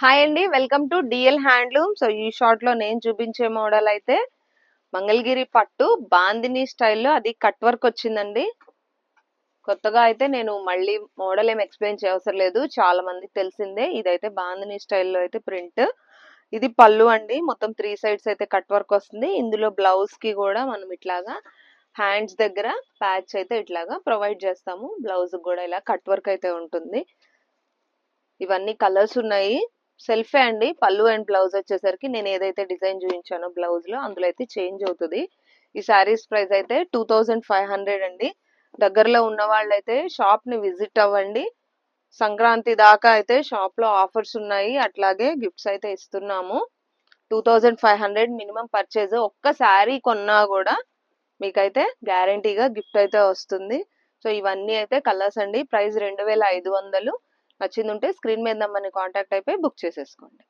Hi అండి welcome to DL handloom so ఈ షార్ట్లో నేను చూపించే మోడల్ అయితే మంగళగిరి పట్టు బాందిని స్టైల్లో అది కట్ వర్క్ వచ్చిందండి. కొత్తగా అయితే నేను మళ్ళీ మోడల్ ఏం ఎక్స్ప్లెయిన్ చేయవసరం లేదు. చాలా మందికి తెలిసిందే ఇదైతే బాందిని స్టైల్లో అయితే ప్రింట్ ఇది పళ్ళు అండి మొత్తం త్రీ సైడ్స్ అయితే కట్ వర్క్ వస్తుంది. ఇందులో బ్లౌజ్కి కూడా మనం ఇట్లాగా హ్యాండ్స్ దగ్గర ప్యాచ్ అయితే ఇట్లాగా ప్రొవైడ్ చేస్తాము. బ్లౌజ్ కూడా ఇలా కట్ వర్క్ అయితే ఉంటుంది. ఇవన్నీ కలర్స్ ఉన్నాయి. సెల్ఫే అండి. పళ్ళు అండ్ బ్లౌజ్ వచ్చేసరికి నేను ఏదైతే డిజైన్ చూపించానో బ్లౌజ్లో అందులో అయితే చేంజ్ అవుతుంది. ఈ శారీస్ ప్రైస్ అయితే టూ థౌజండ్ ఫైవ్ హండ్రెడ్ అండి. దగ్గరలో ఉన్న వాళ్ళైతే షాప్ని విజిట్ అవ్వండి. సంక్రాంతి దాకా అయితే షాప్లో ఆఫర్స్ ఉన్నాయి. అట్లాగే గిఫ్ట్స్ అయితే ఇస్తున్నాము. Two thousand five hundred minimum purchase ఒక్క శారీ కొన్నా కూడా మీకైతే గ్యారంటీగా గిఫ్ట్ అయితే వస్తుంది. సో ఇవన్నీ అయితే కలర్స్ అండి. ప్రైస్ రెండు వేల ఐదు వందలు. నచ్చింది ఉంటే స్క్రీన్ మీద మమ్మల్ని కాంటాక్ట్ అయిపోయి బుక్ చేసేసుకోండి.